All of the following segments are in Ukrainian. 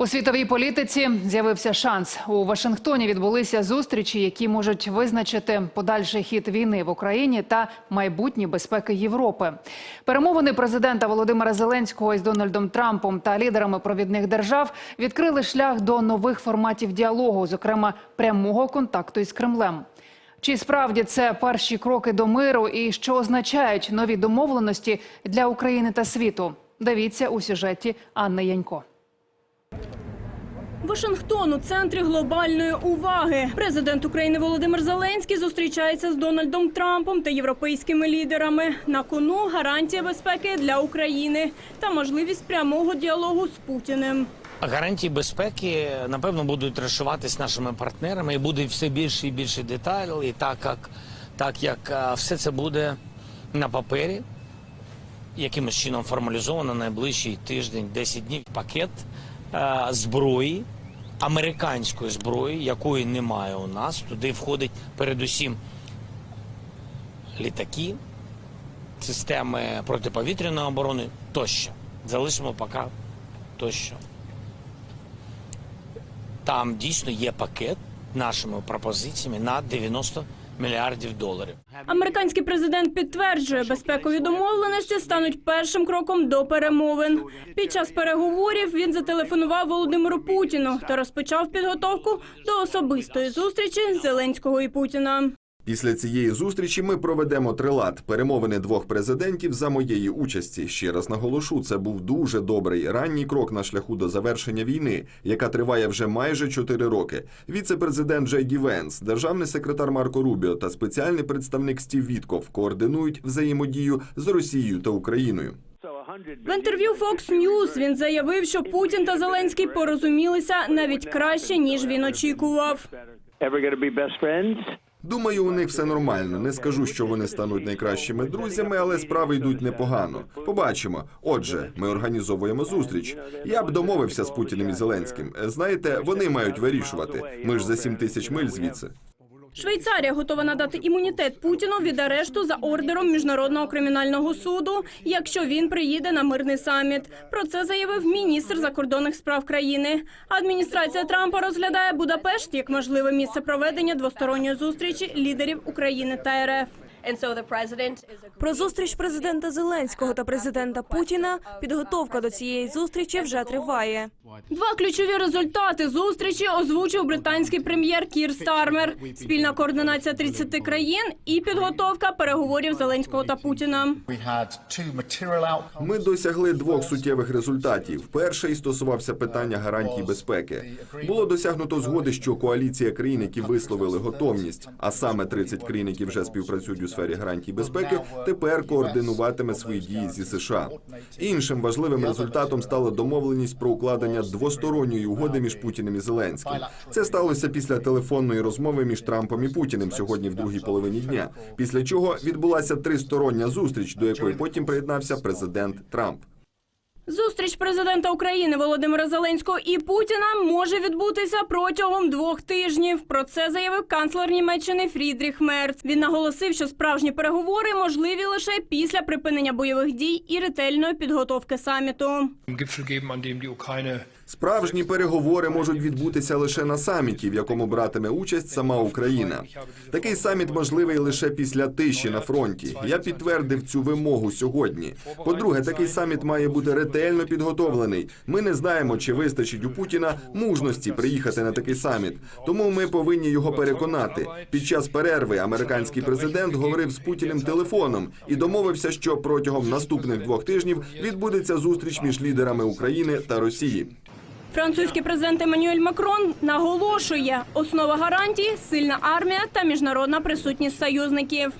У світовій політиці з'явився шанс. У Вашингтоні відбулися зустрічі, які можуть визначити подальший хід війни в Україні та майбутні безпеки Європи. Перемовини президента Володимира Зеленського із Дональдом Трампом та лідерами провідних держав відкрили шлях до нових форматів діалогу, зокрема прямого контакту із Кремлем. Чи справді це перші кроки до миру і що означають нові домовленості для України та світу? Дивіться у сюжеті Анни Янько. Вашингтон у центрі глобальної уваги. Президент України Володимир Зеленський зустрічається з Дональдом Трампом та європейськими лідерами. На кону гарантія безпеки для України та можливість прямого діалогу з Путіним. Гарантії безпеки напевно будуть розшиватись нашими партнерами і буде все більше і більше деталей, так як, так як все це буде на папері, якимось чином формалізовано найближчий тиждень, 10 днів пакет зброї, американської зброї, якої немає у нас. Туди входить передусім літаки, системи протиповітряної оборони тощо. Залишимо поки тощо. Там дійсно є пакет нашими пропозиціями на 90 мільярдів доларів. Американський президент підтверджує, безпекові домовленості стануть першим кроком до перемовин. Під час переговорів він зателефонував Володимиру Путіну та розпочав підготовку до особистої зустрічі Зеленського і Путіна. Після цієї зустрічі ми проведемо трилад перемовини двох президентів за моєї участі. Ще раз наголошу, це був дуже добрий ранній крок на шляху до завершення війни, яка триває вже майже чотири роки. Віце-президент Джей Ді Венс, державний секретар Марко Рубіо та спеціальний представник Стів Вітков координують взаємодію з Росією та Україною. В інтерв'ю Fox News він заявив, що Путін та Зеленський порозумілися навіть краще ніж він очікував. Думаю, у них все нормально. Не скажу, що вони стануть найкращими друзями, але справи йдуть непогано. Побачимо. Отже, ми організовуємо зустріч. Я б домовився з Путіним і Зеленським. Знаєте, вони мають вирішувати. Ми ж за сім тисяч миль звідси. Швейцарія готова надати імунітет Путіну від арешту за ордером міжнародного кримінального суду, якщо він приїде на мирний саміт. Про це заявив міністр закордонних справ країни. Адміністрація Трампа розглядає Будапешт як можливе місце проведення двосторонньої зустрічі лідерів України та РФ. Про зустріч президента Зеленського та президента Путіна підготовка до цієї зустрічі вже триває. Два ключові результати зустрічі озвучив британський прем'єр Кір Стармер: спільна координація 30 країн і підготовка переговорів Зеленського та Путіна. Ми досягли двох суттєвих результатів. Перший стосувався питання гарантій безпеки. Було досягнуто згоди, що коаліція країн, які висловили готовність, а саме 30 країн, які вже співпрацюють у сфері гарантій безпеки, тепер координуватиме свої дії зі США. Іншим важливим результатом стала домовленість про укладення двосторонньої угоди між Путіним і Зеленським. Це сталося після телефонної розмови між Трампом і Путіним сьогодні в другій половині дня. Після чого відбулася тристороння зустріч, до якої потім приєднався президент Трамп. Зустріч президента України Володимира Зеленського і Путіна може відбутися протягом двох тижнів. Про це заявив канцлер Німеччини Фрідріх Мерц. Він наголосив, що справжні переговори можливі лише після припинення бойових дій і ретельної підготовки саміту. Справжні переговори можуть відбутися лише на саміті, в якому братиме участь сама Україна. Такий саміт можливий лише після тиші на фронті. Я підтвердив цю вимогу сьогодні. По-друге, такий саміт має бути ретельно підготовлений. Ми не знаємо, чи вистачить у Путіна мужності приїхати на такий саміт. Тому ми повинні його переконати. Під час перерви американський президент говорив з Путіним телефоном і домовився, що протягом наступних двох тижнів відбудеться зустріч між лідерами України та Росії. Французький президент Еммануель Макрон наголошує, основа гарантій сильна армія та міжнародна присутність союзників.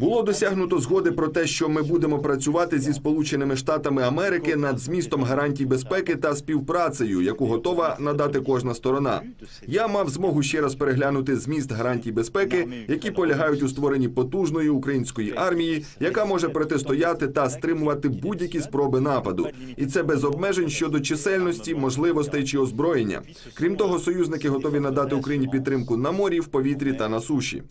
Було досягнуто згоди про те, що ми будемо працювати зі Сполученими Штатами Америки над змістом гарантій безпеки та співпрацею, яку готова надати кожна сторона. Я мав змогу ще раз переглянути зміст гарантій безпеки, які полягають у створенні потужної української армії, яка може протистояти та стримувати будь-які спроби нападу, і це без обмежень щодо чисельності, можливостей чи озброєння. Крім того, союзники готові надати Україні підтримку на морі, в повітрі та на суші.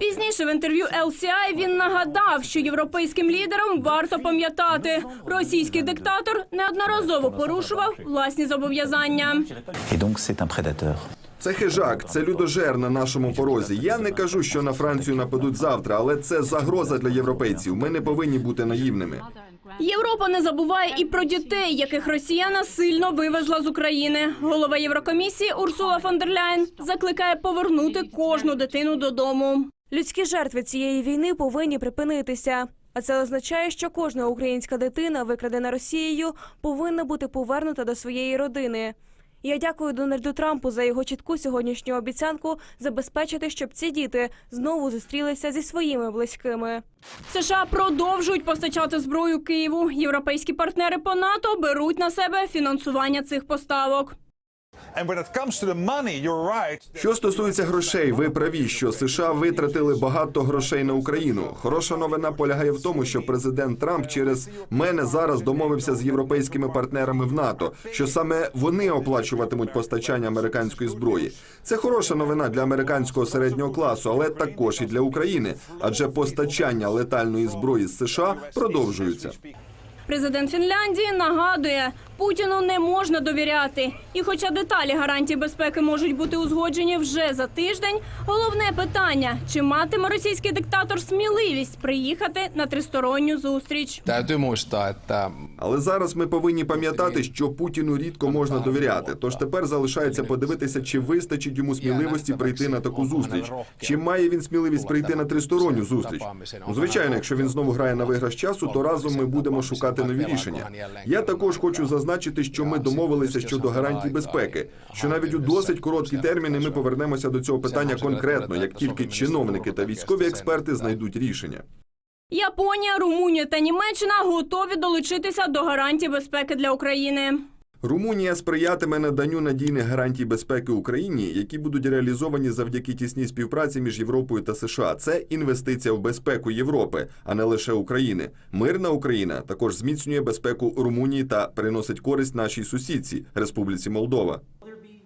Пізніше в інтерв'ю LCI він нагадав, що європейським лідерам варто пам'ятати, російський диктатор неодноразово порушував власні зобов'язання. Це хижак, це людожер на нашому порозі. Я не кажу, що на Францію нападуть завтра, але це загроза для європейців. Ми не повинні бути наївними. Європа не забуває і про дітей, яких Росія насильно вивезла з України. Голова Єврокомісії Урсула фон дер Ляйн закликає повернути кожну дитину додому. Людські жертви цієї війни повинні припинитися. А це означає, що кожна українська дитина, викрадена Росією, повинна бути повернута до своєї родини. Я дякую Дональду Трампу за його чітку сьогоднішню обіцянку забезпечити, щоб ці діти знову зустрілися зі своїми близькими. США продовжують постачати зброю Києву. Європейські партнери по НАТО беруть на себе фінансування цих поставок. Що стосується грошей, ви праві, що США витратили багато грошей на Україну. Хороша новина полягає в тому, що президент Трамп через мене зараз домовився з європейськими партнерами в НАТО, що саме вони оплачуватимуть постачання американської зброї. Це хороша новина для американського середнього класу, але також і для України, адже постачання летальної зброї з США продовжуються. Президент Фінляндії нагадує, Путіну не можна довіряти. І хоча деталі гарантій безпеки можуть бути узгоджені вже за тиждень, головне питання: чи матиме російський диктатор сміливість приїхати на тристоронню зустріч? Muistaa, että Але зараз ми повинні пам'ятати, що Путіну рідко можна довіряти. Тож тепер залишається подивитися, чи вистачить йому сміливості прийти на таку зустріч. Чи має він сміливість прийти на тристоронню зустріч? Ну, звичайно, якщо він знову грає на виграш часу, то разом ми будемо шукати нові рішення. Я також хочу зазначити, що ми домовилися щодо гарантій безпеки. Що навіть у досить короткі терміни ми повернемося до цього питання конкретно, як тільки чиновники та військові експерти знайдуть рішення. Японія, Румунія та Німеччина готові долучитися до гарантій безпеки для України. Румунія сприятиме наданню надійних гарантій безпеки Україні, які будуть реалізовані завдяки тісній співпраці між Європою та США. Це інвестиція в безпеку Європи, а не лише України. Мирна Україна також зміцнює безпеку Румунії та приносить користь нашій сусідці Республіці Молдова.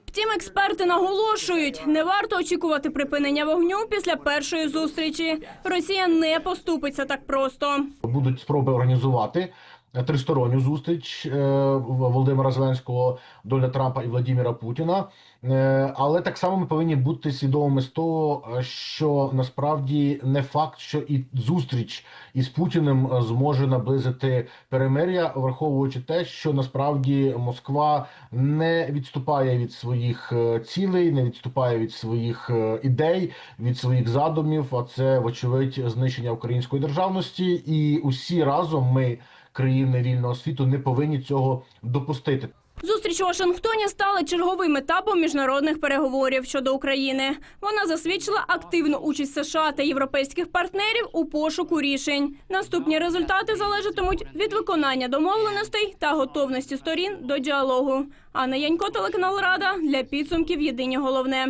Втім, експерти наголошують, не варто очікувати припинення вогню після першої зустрічі. Росія не поступиться так просто. будуть спроби організувати тристоронню зустріч е, Володимира Зеленського, Дональда Трампа і Владимира Путіна. Е, Але так само ми повинні бути свідомими з того, е, що насправді не факт, що і зустріч із Путіним е, зможе наблизити перемир'я, враховуючи те, що насправді Москва не відступає від своїх е, цілей, не відступає від своїх е, ідей, від своїх задумів. А це вочевидь знищення української державності, і усі разом ми, країни вільного світу, не повинні цього допустити. Зустріч у Вашингтоні стала черговим етапом міжнародних переговорів щодо України. Вона засвідчила активну участь США та європейських партнерів у пошуку рішень. Наступні результати залежатимуть від виконання домовленостей та готовності сторін до діалогу. Анна Янько, телеканал Рада для підсумків Єдині головне.